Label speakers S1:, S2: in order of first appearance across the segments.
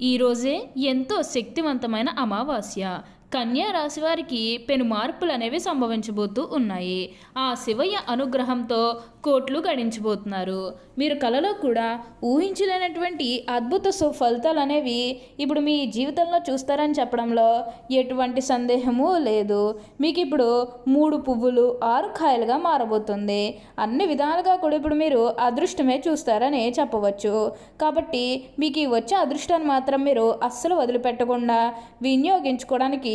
S1: ఈరోజే ఎంతో శక్తివంతమైన అమావాస్య. కన్యా రాశి వారికి పెను మార్పులు అనేవి సంభవించబోతూ ఉన్నాయి. ఆ శివయ్య అనుగ్రహంతో కోట్లు గడించబోతున్నారు మీరు కలలో కూడా ఊహించలేనటువంటి అద్భుత సుఫలితాలు అనేవి ఇప్పుడు మీ జీవితంలో చూస్తారని చెప్పడంలో ఎటువంటి సందేహము లేదు. మీకు ఇప్పుడు మూడు పువ్వులు ఆరు కాయలుగా మారబోతుంది. అన్ని విధాలుగా కూడా ఇప్పుడు మీరు అదృష్టమే చూస్తారని చెప్పవచ్చు. కాబట్టి మీకు ఈ వచ్చే అదృష్టాన్ని మాత్రం మీరు అస్సలు వదిలిపెట్టకుండా వినియోగించుకోవడానికి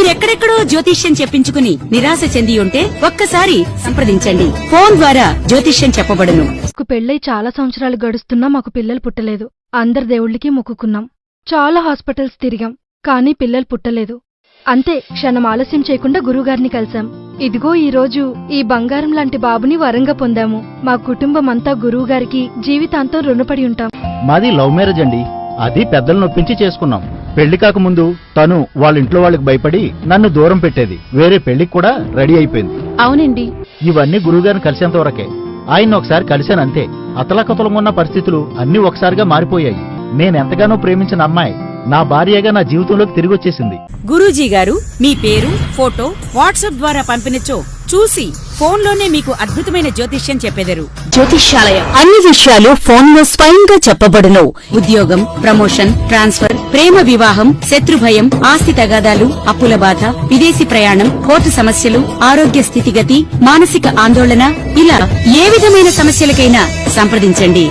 S2: మీరెక్కడెక్కడో జ్యోతిష్యం చెప్పించుకుని నిరాశ చెంది ఉంటే ఒక్కసారి సంప్రదించండి. ఫోన్ ద్వారా జ్యోతిష్యం చెప్పబడును.
S3: పెళ్ళై చాలా సంవత్సరాలు గడుస్తున్నా మాకు పిల్లలు పుట్టలేదు. అందరి దేవుళ్ళకి మొక్కుకున్నాం. చాలా హాస్పిటల్స్ తిరిగాం కానీ పిల్లలు పుట్టలేదు. అంతే క్షణం ఆలస్యం చేయకుండా గురువుగారిని కలిశాం. ఇదిగో ఈ రోజు ఈ బంగారం లాంటి బాబుని వరంగా పొందాము. మా కుటుంబం అంతా గురువుగారికి జీవితాంతం రుణపడి ఉంటాం.
S4: మాది లవ్ మ్యారేజ్ అండి. అది పెద్దలను నొప్పించి చేసుకున్నాం. పెళ్ళి కాకముందు తను వాళ్ళ ఇంట్లో వాళ్ళకి భయపడి నన్ను దూరం పెట్టేది. వేరే పెళ్ళికి కూడా రెడీ అయిపోయింది.
S3: అవునండి.
S4: ఇవన్నీ గురువుగారిని కలిసేంత వరకే. ఆయన ఒకసారి కలిశానంతే అతలకతలమున్న పరిస్థితులు అన్ని ఒకసారిగా మారిపోయాయి. నేనెంతగానో ప్రేమించిన అమ్మాయి నా భార్యగా నా జీవితంలోకి తిరిగి వచ్చేసింది.
S2: గురూజీ గారు మీ పేరు ఫోటో వాట్సాప్ ద్వారా పంపినచో చూసి ఫోన్లోనే మీకు అద్భుతమైన జ్యోతిష్యం చెప్పెదరు. జ్యోతిష్యాలయం. అన్ని విషయాలు ఫోన్లో స్వయంగా చెప్పబడును. ఉద్యోగం ప్రమోషన్ ట్రాన్స్ఫర్ ప్రేమ వివాహం శత్రు భయం ఆస్తి తగాదాలు అప్పుల బాధ విదేశీ ప్రయాణం కోర్టు సమస్యలు ఆరోగ్య స్థితిగతి మానసిక ఆందోళన ఇలా ఏ విధమైన సమస్యలకైనా సంప్రదించండి.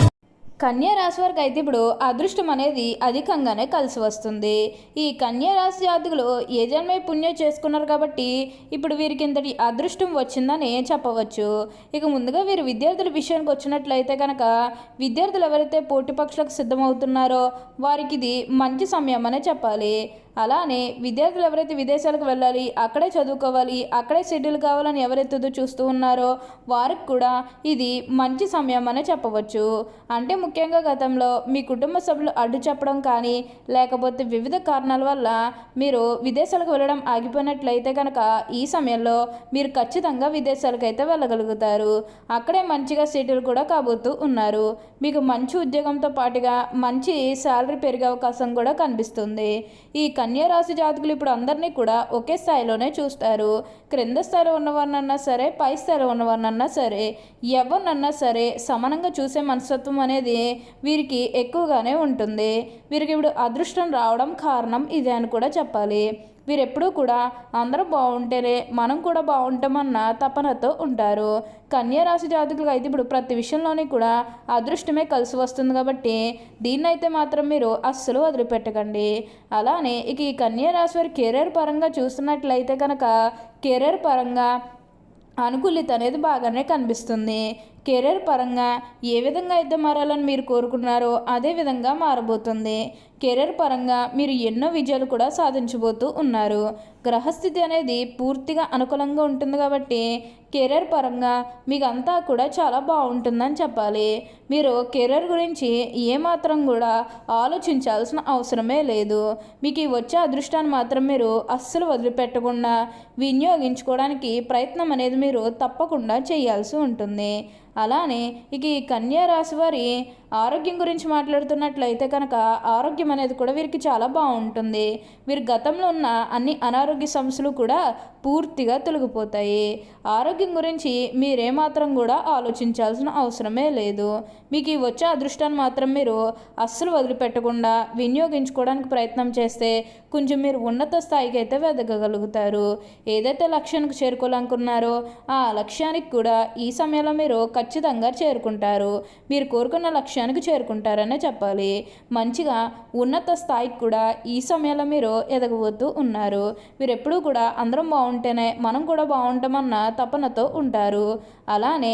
S1: కన్యా రాశి వారికి అయితే ఇప్పుడు అదృష్టం అనేది అధికంగానే కలిసి వస్తుంది. ఈ కన్యా రాశి జాతకులు ఏ జన్మే పుణ్యం చేసుకున్నారు కాబట్టి ఇప్పుడు వీరికి ఇంతటి అదృష్టం వచ్చిందని చెప్పవచ్చు. ఇక ముందుగా వీరు విద్యార్థుల విషయానికి వచ్చినట్లయితే కనుక విద్యార్థులు ఎవరైతే పోటీ పక్షులకు సిద్ధమవుతున్నారో వారికి ఇది మంచి సమయం అనే చెప్పాలి. అలానే విద్యార్థులు ఎవరైతే విదేశాలకు వెళ్ళాలి అక్కడే చదువుకోవాలి అక్కడే సెటిల్ కావాలని ఎవరైతే చూస్తూ ఉన్నారో వారికి కూడా ఇది మంచి సమయం అనే చెప్పవచ్చు. అంటే ముఖ్యంగా గతంలో మీ కుటుంబ సభ్యులు అడ్డు చెప్పడం కానీ లేకపోతే వివిధ కారణాల వల్ల మీరు విదేశాలకు వెళ్ళడం ఆగిపోయినట్లయితే కనుక ఈ సమయంలో మీరు ఖచ్చితంగా విదేశాలకు అయితే వెళ్ళగలుగుతారు. అక్కడే మంచిగా సెటిల్ కూడా కాబోతూ ఉన్నారు. మీకు మంచి ఉద్యోగంతో పాటుగా మంచి శాలరీ పెరిగే అవకాశం కూడా కనిపిస్తుంది. ఈ కన్ కన్యారాశి జాతకులు ఇప్పుడు అందరినీ కూడా ఒకే స్థాయిలోనే చూస్తారు. క్రింద స్థాయిలో ఉన్నవారినన్నా సరే పై స్థాయిలో ఉన్నవారినన్నా సరే ఎవరినన్నా సరే సమానంగా చూసే మనస్తత్వం అనేది వీరికి ఎక్కువగానే ఉంటుంది. వీరికి ఇప్పుడు అదృష్టం రావడం కారణం ఇదే అని కూడా చెప్పాలి. వీరెప్పుడూ కూడా అందరూ బాగుంటేనే మనం కూడా బాగుంటామన్న తపనతో ఉంటారు. కన్యా రాశి జాతకులకు అయితే ఇప్పుడు ప్రతి విషయంలోని కూడా అదృష్టమే కలిసి వస్తుంది కాబట్టి దీన్నైతే మాత్రం మీరు అస్సలు వదిలిపెట్టకండి. అలానే ఇక ఈ కన్యా రాశి వారి కెరీర్ పరంగా చూస్తున్నట్లయితే కనుక కెరీర్ పరంగా అనుకూలిత అనేది బాగానే కనిపిస్తుంది. కెరీర్ పరంగా ఏ విధంగా అయితే మారాలని మీరు కోరుకున్నారో అదే విధంగా మారబోతుంది. కెరీర్ పరంగా మీరు ఎన్నో విజయాలు కూడా సాధించబోతూ ఉన్నారు. గ్రహస్థితి అనేది పూర్తిగా అనుకూలంగా ఉంటుంది కాబట్టి కెరీర్ పరంగా మీకు అంతా కూడా చాలా బాగుంటుందని చెప్పాలి. మీరు కెరీర్ గురించి ఏమాత్రం కూడా ఆలోచించాల్సిన అవసరమే లేదు. మీకు ఈ వచ్చే అదృష్టాన్ని మాత్రం మీరు అస్సలు వదిలిపెట్టకుండా వినియోగించుకోవడానికి ప్రయత్నం అనేది మీరు తప్పకుండా చేయాల్సి ఉంటుంది. అలానే ఇక ఈ కన్యా రాశి వారి ఆరోగ్యం గురించి మాట్లాడుతున్నట్లయితే కనుక ఆరోగ్యం అనేది కూడా వీరికి చాలా బాగుంటుంది. వీరి గతంలో ఉన్న అన్ని అనారోగ్య సమస్యలు కూడా పూర్తిగా తొలగిపోతాయి. ఆరోగ్యం గురించి మీరేమాత్రం కూడా ఆలోచించాల్సిన అవసరమే లేదు. మీకు ఈ వచ్చే అదృష్టాన్ని మాత్రం మీరు అస్సలు వదిలిపెట్టకుండా వినియోగించుకోవడానికి ప్రయత్నం చేస్తే కొంచెం మీరు ఉన్నత స్థాయికి అయితే వెదగగలుగుతారు. ఏదైతే లక్ష్యానికి చేరుకోవాలనుకున్నారో ఆ లక్ష్యానికి కూడా ఈ సమయంలో మీరు ఖచ్చితంగా చేరుకుంటారు. మీరు కోరుకున్న లక్ష్యం లక్ష్యానికి చేరుకుంటారనే చెప్పాలి. మంచిగా ఉన్నత స్థాయికి కూడా ఈ సమయంలో మీరు ఎదగబోతూ ఉన్నారు. మీరు ఎప్పుడూ కూడా అందరం బాగుంటేనే మనం కూడా బాగుంటామన్న తపనతో ఉంటారు. అలానే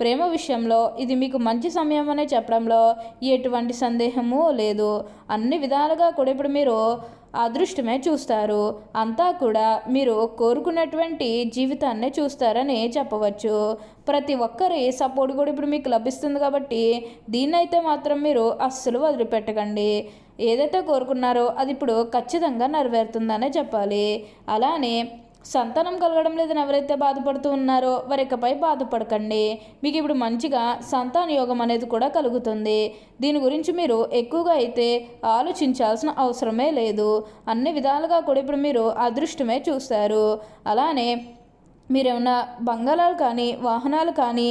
S1: ప్రేమ విషయంలో ఇది మీకు మంచి సమయం అనే చెప్పడంలో ఎటువంటి సందేహము లేదు. అన్ని విధాలుగా కూడా ఇప్పుడు మీరు అదృష్టమే చూస్తారు. అంతా కూడా మీరు కోరుకున్నటువంటి జీవితాన్నే చూస్తారని చెప్పవచ్చు. ప్రతి ఒక్కరి సపోర్ట్ కూడా ఇప్పుడు మీకు లభిస్తుంది కాబట్టి దీన్నైతే మాత్రం మీరు అస్సలు వదిలిపెట్టకండి. ఏదైతే కోరుకున్నారో అది ఇప్పుడు ఖచ్చితంగా నెరవేరుతుందనే చెప్పాలి. అలానే సంతానం కలగడం లేదని ఎవరైతే బాధపడుతూ ఉన్నారో వారికపై బాధపడకండి. మీకు ఇప్పుడు మంచిగా సంతాన యోగం అనేది కూడా కలుగుతుంది. దీని గురించి మీరు ఎక్కువగా అయితే ఆలోచించాల్సిన అవసరమే లేదు. అన్ని విధాలుగా కూడా ఇప్పుడు మీరు అదృష్టమే చూస్తారు. అలానే మీరేమన్నా బంగాళాలు కానీ వాహనాలు కానీ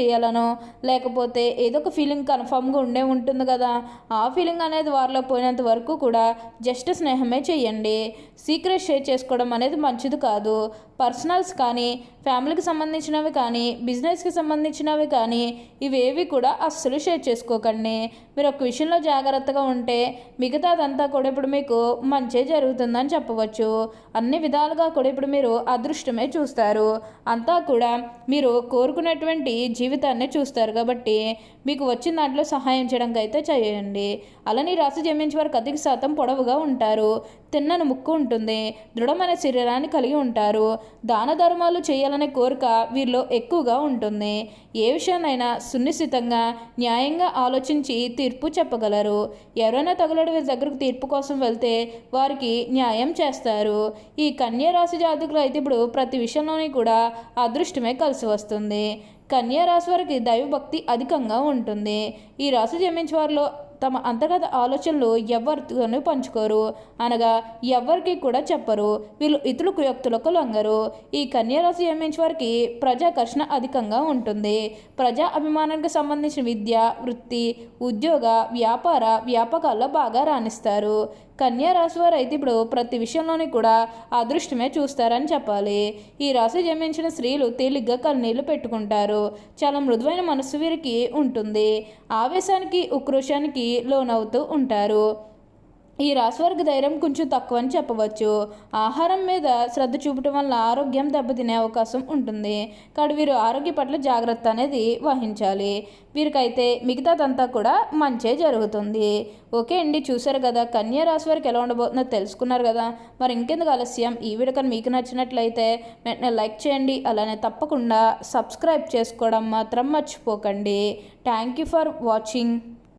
S1: చేయాలనో లేకపోతే ఏదో ఒక ఫీలింగ్ కన్ఫామ్గా ఉండే ఉంటుంది కదా. ఆ ఫీలింగ్ అనేది వారిలో పోయినంత వరకు కూడా జస్ట్ స్నేహమే చేయండి. సీక్రెట్ షేర్ చేసుకోవడం అనేది మంచిది కాదు. పర్సనల్స్ కానీ ఫ్యామిలీకి సంబంధించినవి కానీ బిజినెస్కి సంబంధించినవి కానీ ఇవేవి కూడా అస్సలు షేర్ చేసుకోకండి. మీరు ఒక విషయంలో జాగ్రత్తగా ఉంటే మిగతాదంతా కూడా ఇప్పుడు మీకు మంచే జరుగుతుందని చెప్పవచ్చు. అన్ని విధాలుగా కూడా ఇప్పుడు మీరు అదృష్టమే చూస్తారు. అంతా కూడా మీరు కోరుకునేటువంటి జీవితాన్ని చూస్తారు. కాబట్టి మీకు వచ్చిన దాంట్లో సహాయం చేయడానికి అయితే చేయండి. అలానే రాశి జన్మించే వారికి అధిక శాతం పొడవుగా ఉంటారు. తిన్నని ముక్కు ఉంటుంది. దృఢమైన శరీరాన్ని కలిగి ఉంటారు. దాన ధర్మాలు చేయాలనే కోరిక వీరిలో ఎక్కువగా ఉంటుంది. ఏ విషయాన్నైనా సునిశ్చితంగా న్యాయంగా ఆలోచించి తీర్పు చెప్పగలరు. ఎవరైనా తగులడి వీరి దగ్గరకు తీర్పు కోసం వెళ్తే వారికి న్యాయం చేస్తారు. ఈ కన్యా రాశి జాతకులు అయితే ఇప్పుడు ప్రతి విషయంలోని కూడా అదృష్టమే కలిసి వస్తుంది. రాశి వారికి దైవభక్తి అధికంగా ఉంటుంది. ఈ రాశి జన్మించే వారిలో తమ అంతర్గత ఆలోచనలు ఎవరితోనూ పంచుకోరు. అనగా ఎవరికి కూడా చెప్పరు. వీళ్ళు ఇతరులకు వ్యక్తులకు లొంగరు. ఈ కన్యారాశి జన్మించే వారికి ప్రజాకర్షణ అధికంగా ఉంటుంది. ప్రజా అభిమానానికి సంబంధించిన విద్య వృత్తి ఉద్యోగ వ్యాపార వ్యాపకాల్లో బాగా రాణిస్తారు. కన్యా రాశి వారు అయితే ఇప్పుడు ప్రతి విషయంలోని కూడా అదృష్టమే చూస్తారని చెప్పాలి. ఈ రాశి జన్మించిన స్త్రీలు తేలిగ్గా కన్నీళ్ళు పెట్టుకుంటారు. చాలా మృదువైన మనస్సు వీరికి ఉంటుంది. ఆవేశానికి ఉక్రోషానికి లోనవుతూ ఉంటారు. ఈ రాశివారికి ధైర్యం కొంచెం తక్కువ అని చెప్పవచ్చు. ఆహారం మీద శ్రద్ధ చూపటం వల్ల ఆరోగ్యం దెబ్బతినే అవకాశం ఉంటుంది. కాబట్టి వీరు ఆరోగ్య పట్ల జాగ్రత్త అనేది వహించాలి. వీరికైతే మిగతాదంతా కూడా మంచే జరుగుతుంది. ఓకే అండి చూసారు కదా కన్యా రాశి వారికి ఎలా ఉండబోతుందో తెలుసుకున్నారు కదా. మరి ఇంకెందుకు ఆలస్యం? ఈ వీడియో కానీ మీకు నచ్చినట్లయితే వెంటనే లైక్ చేయండి. అలానే తప్పకుండా సబ్స్క్రైబ్ చేసుకోవడం మాత్రం మర్చిపోకండి. Thank you for watching.